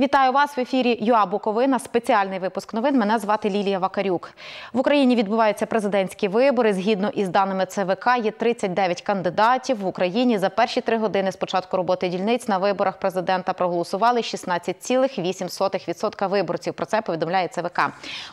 Вітаю вас в ефірі ЮА Буковина. Спеціальний випуск новин. Мене звати Лілія Вакарюк. В Україні відбуваються президентські вибори. Згідно із даними ЦВК, є 39 кандидатів в Україні. За перші три години з початку роботи дільниць на виборах президента проголосували 16,8% виборців. Про це повідомляє ЦВК.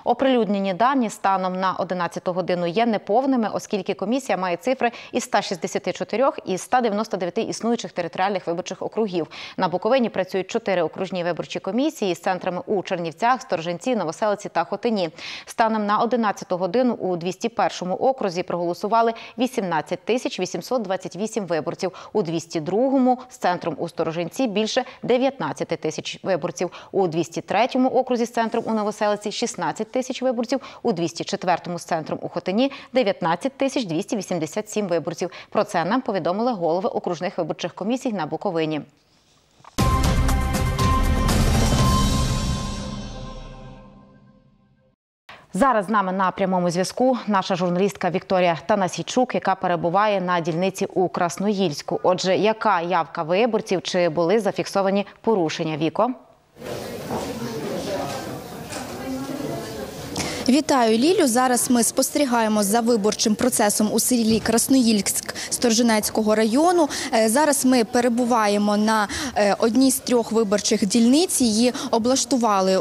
Оприлюднені дані станом на 11 годину є неповними, оскільки комісія має цифри із 164 із 199 існуючих територіальних виборчих округів. На Буковині працюють чотири окружні виборчі комісії з центрами у Чернівцях, Сторженці, Новоселиці та Хотині. Станом на 11 годину у 201 окрузі проголосували 18 тисяч 828 виборців. У 202-му з центром у Стороженці більше 19 тисяч виборців. У 203-му окрузі з центром у Новоселиці 16 тисяч виборців. У 204-му з центром у Хотині 19 тисяч 287 виборців. Про це нам повідомили голови окружних виборчих комісій на Буковині. Зараз з нами на прямому зв'язку наша журналістка Вікторія Танасійчук, яка перебуває на дільниці у Красноїльську. Отже, яка явка виборців чи були зафіксовані порушення віко? Вітаю Лілю. Зараз ми спостерігаємо за виборчим процесом у селі Красноїльськ Сторженецького району. Е, Зараз ми перебуваємо на е, одній з трьох виборчих дільниць. Її облаштували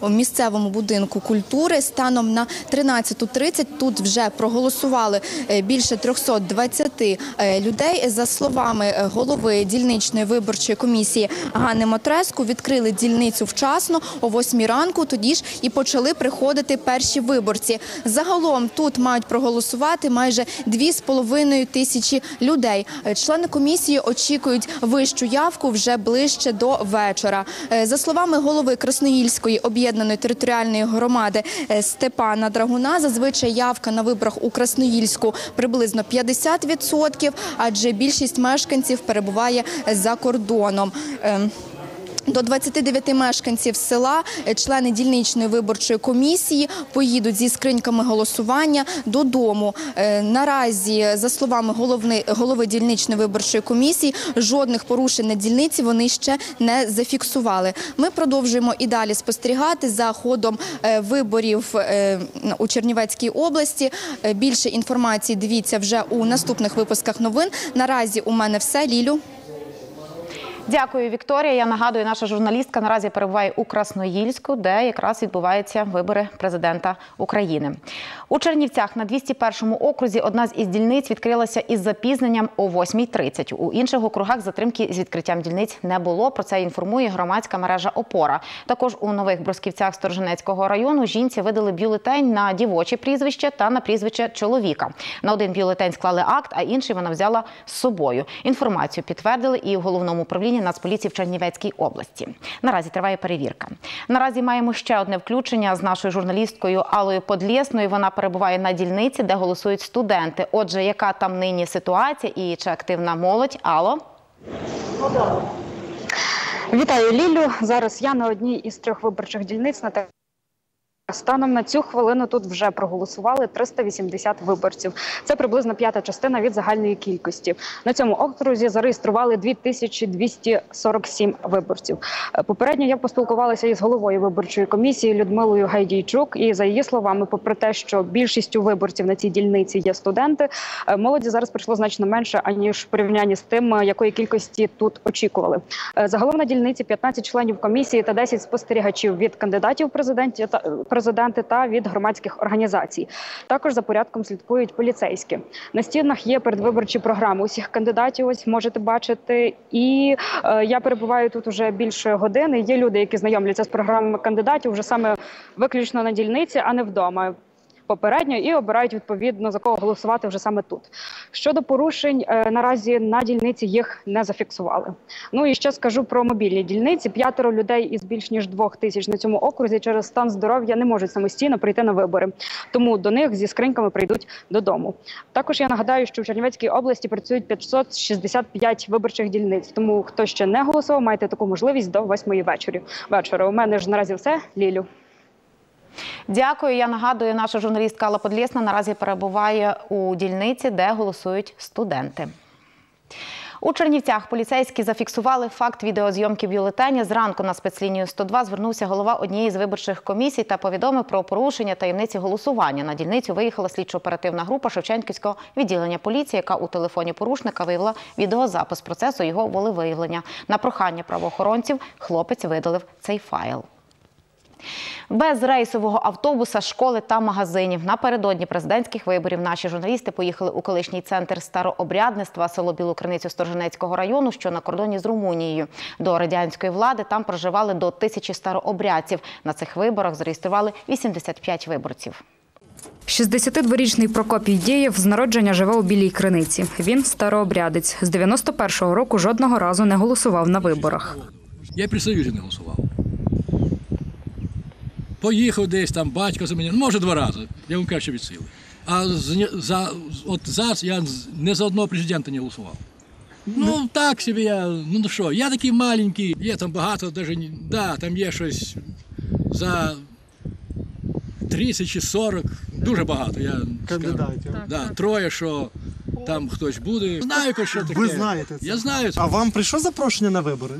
у місцевому будинку культури. Станом на 13.30 тут вже проголосували е, більше 320 е, людей. За словами голови дільничної виборчої комісії Ганни Мотреску, відкрили дільницю вчасно о 8 ранку. Тоді ж і почали приходити перші виборці. Загалом тут мають проголосувати майже 2,5 тисячі людей. Е, Члени комісії очікують вищу явку вже ближче до вечора. Е, За словами голови Красноїльської об'єднаної територіальної громади е, Степана Драгуна, зазвичай явка на виборах у Красноїльську приблизно 50%, адже більшість мешканців перебуває за кордоном. До 29 мешканців села е, члени дільничної виборчої комісії поїдуть зі скриньками голосування додому. Е, Наразі, за словами головни, голови дільничної виборчої комісії, жодних порушень на дільниці вони ще не зафіксували. Ми продовжуємо і далі спостерігати за ходом е, виборів у Чернівецькій області. Більше інформації дивіться вже у наступних випусках новин. Наразі у мене все. Лілю. Дякую, Вікторія. Я нагадую, наша журналістка наразі перебуває у Красноїльську, де якраз відбуваються вибори президента України. У Чернівцях на 201-му окрузі одна з із дільниць відкрилася із запізненням о 8.30. У інших округах затримки з відкриттям дільниць не було. Про це інформує громадська мережа Опора. Також у нових Бросківцях Сторженецького району жінці видали бюлетень на дівоче прізвище та на прізвище чоловіка. На один бюлетень склали акт, а інший вона взяла з собою. Інформацію підтвердили і в головному управлінні Нацполіції в Чернівецькій області. Наразі триває перевірка. Наразі маємо ще одне включення з нашою журналісткою Алою Подлєсною. Вона перебуває на дільниці, де голосують студенти. Отже, яка там нині ситуація і чи активна молодь? Алло? Вітаю Лілю. Зараз я на одній із трьох виборчих дільниць на. Станом на цю хвилину тут вже проголосували 380 виборців. Це приблизно п'ята частина від загальної кількості. На цьому окрузі зареєстрували 2247 виборців. Е, Попередньо я поспілкувалася із головою виборчої комісії Людмилою Гайдійчук. І за її словами, попри те, що більшістю виборців на цій дільниці є студенти, е, молоді зараз прийшло значно менше аніж в порівнянні з тим, е, якої кількості тут очікували. Загалом на дільниці 15 членів комісії та 10 спостерігачів від кандидатів президентів та президенти та від громадських організацій. Також за порядком слідкують поліцейські. На стінах є передвиборчі програми усіх кандидатів. Ось можете бачити. І е, я перебуваю тут уже більше години. Є люди, які знайомляться з програмами кандидатів вже саме виключно на дільниці, а не вдома попередньо і обирають відповідно за кого голосувати вже саме тут. Щодо порушень, е, наразі на дільниці їх не зафіксували. Ну і ще скажу про мобільні дільниці. П'ятеро людей із більш ніж двох тисяч на цьому окрузі через стан здоров'я не можуть самостійно прийти на вибори, тому до них зі скриньками прийдуть додому. Також я нагадаю, що в Чернівецькій області працюють 565 виборчих дільниць. Тому хто ще не голосував, маєте таку можливість до восьмої вечора. Вечора у мене ж наразі все. Лілю. Дякую. Я нагадую, наша журналістка Алла Подлєсна наразі перебуває у дільниці, де голосують студенти. У Чернівцях поліцейські зафіксували факт відеозйомки бюлетеня. Зранку на спецлінію 102 звернувся голова однієї з виборчих комісій та повідомив про порушення таємниці голосування. На дільницю виїхала слідчо-оперативна група Шевченківського відділення поліції, яка у телефоні порушника виявила відеозапис процесу його волевиявлення. На прохання правоохоронців хлопець видалив цей файл. Без рейсового автобуса, школи та магазинів напередодні президентських виборів наші журналісти поїхали у колишній центр старообрядництва село Білокриницю Сторженецького району, що на кордоні з Румунією. До радянської влади там проживали до тисячі старообрядців. На цих виборах зареєстрували 85 виборців. 62-річний Прокопій Дєєв з народження живе у Білій Криниці. Він старообрядець. З 91-го року жодного разу не голосував на виборах. Я при Союзі не голосував. Поїхав десь там, батько за мене, ну, може два рази, я вам кажу, що від сили. А з- за, от зараз я з- не за одного президента не голосував. Ну, так собі я, ну ну що, я такий маленький, є там багато, даже, ні- да, там є щось за 30 чи 40, дуже багато. Я скажу. Кандидатів. Да, троє, що там хтось буде. Знаю, що таке. Ви знаєте це? Я знаю це. А вам прийшло запрошення на вибори?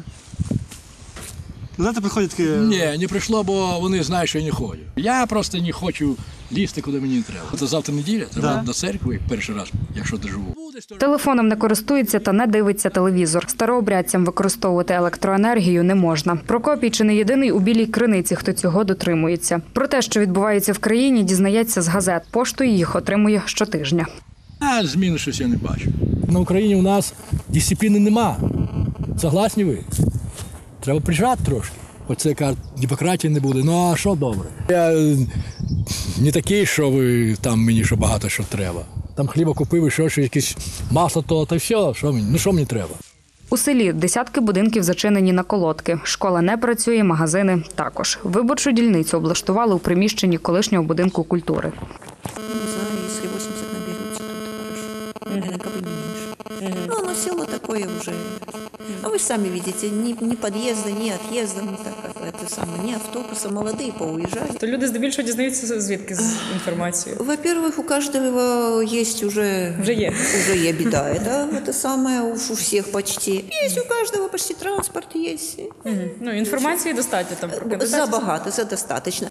Знаєте, приходять такі. Ні, не прийшло, бо вони знають, що я не ходжу. Я просто не хочу лізти, куди мені не треба. Це завтра неділя, треба Да. до церкви перший раз, якщо доживу. Телефоном не користується та не дивиться телевізор. Старообрядцям використовувати електроенергію не можна. Прокопій чи не єдиний у білій криниці, хто цього дотримується. Про те, що відбувається в країні, дізнається з газет. Поштою їх отримує щотижня. А зміни щось я не бачу. На Україні у нас дисципліни нема. Согласні ви? Треба прижати трошки. Хоч це кажуть, демократії не буде. Ну а що добре? Я е, не такий, що ви там мені що багато що треба. Там хліба купив, і що, що якесь масло, то, то все, що мені, ну що мені треба? У селі десятки будинків зачинені на колодки. Школа не працює, магазини також. Виборчу дільницю облаштували у приміщенні колишнього будинку культури. Не знаю, если 80 наберется, то это хорошо. Наверное, бы не меньше. Ну, оно село такое уже. А вы сами видите, ни, ни подъезда, ни отъезда, ни так как это самое, ни автобуса, молодые поуезжали. То люди здебільшого дізнаються звідки з інформацією. Во-первых, у каждого есть уже... Уже є. Уже є беда, это, это самое у, у всех почти. Есть у каждого почти транспорт есть. Ну, інформації достатньо там про кандидатів. Забагато, за достаточно.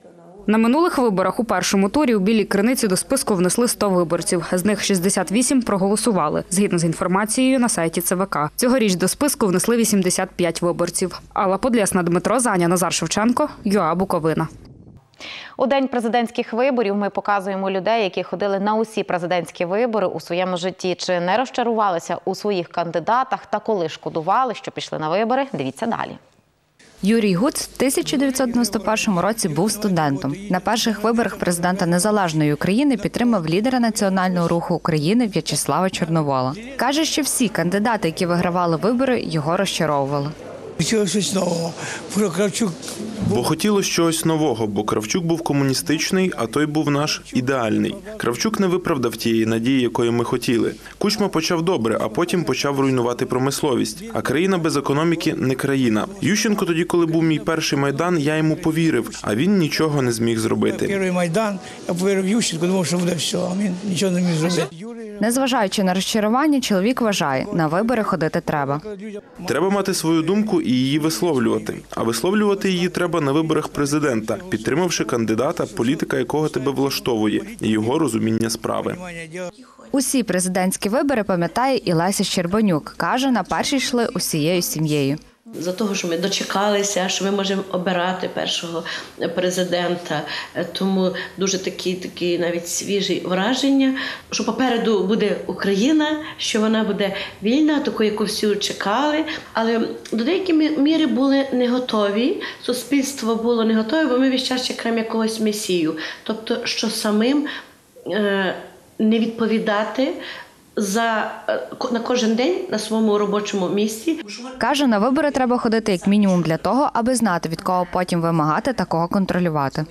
На минулих виборах у першому турі у білій криниці до списку внесли 100 виборців. З них 68 проголосували згідно з інформацією на сайті ЦВК. Цьогоріч до списку внесли 85 виборців. Алла Подлєсна, Дмитро Заня, Назар Шевченко, ЮА Буковина. У день президентських виборів ми показуємо людей, які ходили на усі президентські вибори у своєму житті. Чи не розчарувалися у своїх кандидатах та коли шкодували, що пішли на вибори? Дивіться далі. Юрій Гуц в 1991 році був студентом. На перших виборах президента незалежної України підтримав лідера національного руху України В'ячеслава Чорновола. Каже, що всі кандидати, які вигравали вибори, його розчаровували. Хотілося щось нового. Про Кравчук Бо хотілося чогось нового, бо Кравчук був комуністичний, а той був наш ідеальний. Кравчук не виправдав тієї надії, якої ми хотіли. Кучма почав добре, а потім почав руйнувати промисловість. А країна без економіки не країна. Ющенко тоді, коли був мій перший майдан, я йому повірив, а він нічого не зміг зробити. перший майдан, я повірив Ющенку, думав, що буде все, а він нічого не міг зробити. Незважаючи на розчарування, чоловік вважає, на вибори ходити треба. Треба мати свою думку і її висловлювати. А висловлювати її треба на виборах президента, підтримавши кандидата, політика якого тебе влаштовує, і його розуміння справи. Усі президентські вибори пам'ятає і Леся Щербанюк. Каже, на перші йшли усією сім'єю. За того, що ми дочекалися, що ми можемо обирати першого президента. Е, Тому дуже такі, такі навіть свіжі враження, що попереду буде Україна, що вона буде вільна, таку, яку всі чекали. Але до деякої міри були не готові. Суспільство було не готове, бо ми весь час чекаємо якогось месію. Тобто, що самим е, не відповідати за е, на кожен день на своєму робочому місці. Каже, на вибори треба ходити як мінімум для того, аби знати, від кого потім вимагати та кого контролювати.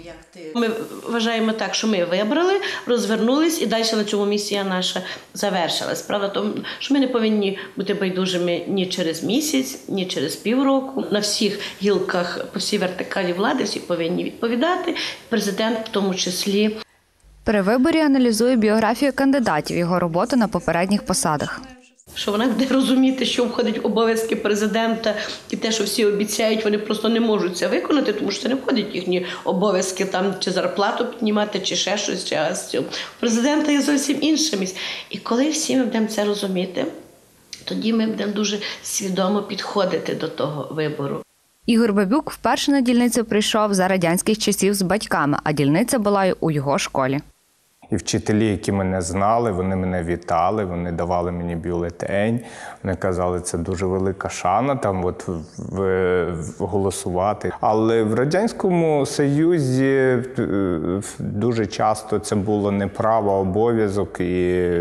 Ми вважаємо так, що ми вибрали, розвернулись і далі на цьому місія наша завершилась. Правда, тому що ми не повинні бути байдужими ні через місяць, ні через півроку. На всіх гілках по всій вертикалі влади всі повинні відповідати. Президент в тому числі. При виборі аналізує біографію кандидатів, його роботу на попередніх посадах. що вона буде розуміти, що входить в обов'язки президента, і те, що всі обіцяють, вони просто не можуть це виконати, тому що це не входить в їхні обов'язки там чи зарплату піднімати, чи ще щось. Чи. У президента є зовсім інша місць. І коли всі ми будемо це розуміти, тоді ми будемо дуже свідомо підходити до того вибору. Ігор Бабюк вперше на дільницю прийшов за радянських часів з батьками, а дільниця була й у його школі. І вчителі, які мене знали, вони мене вітали, вони давали мені бюлетень. Вони казали, це дуже велика шана там от в, в- голосувати. Але в радянському союзі е, дуже часто це було не право, а обов'язок, і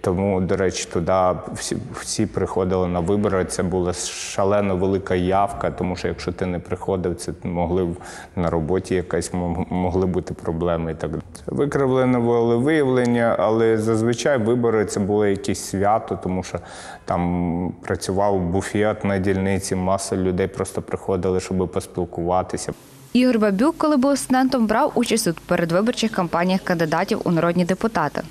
тому, до речі, туди всі, всі приходили на вибори. Це була шалено велика явка, тому що якщо ти не приходив, це могли б на роботі якась мо- могли бути проблеми і так викривлене волевиявлення, але зазвичай вибори це було якесь свято, тому що там працював буфет на дільниці, маса людей просто приходили, щоб поспілкуватися. Ігор Бабюк, коли був студентом, брав участь у передвиборчих кампаніях кандидатів у народні депутати.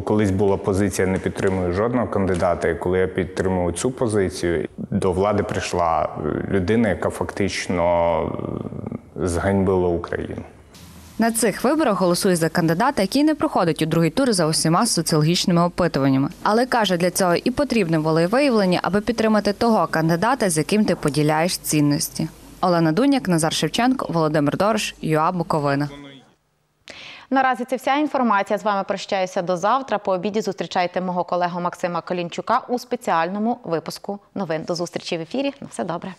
Колись була позиція не підтримую жодного кандидата, і коли я підтримував цю позицію, до влади прийшла людина, яка фактично е, зганьбила Україну. На цих виборах голосує за кандидата, який не проходить у другий тур за усіма соціологічними опитуваннями. Але каже, для цього і потрібне волевиявлення, аби підтримати того кандидата, з яким ти поділяєш цінності. Олена Дуняк, Назар Шевченко, Володимир Дорож, ЮА Буковина. Наразі це вся інформація. З вами прощаюся до завтра. По обіді зустрічайте мого колегу Максима Колінчука у спеціальному випуску новин. До зустрічі в ефірі. На все добре.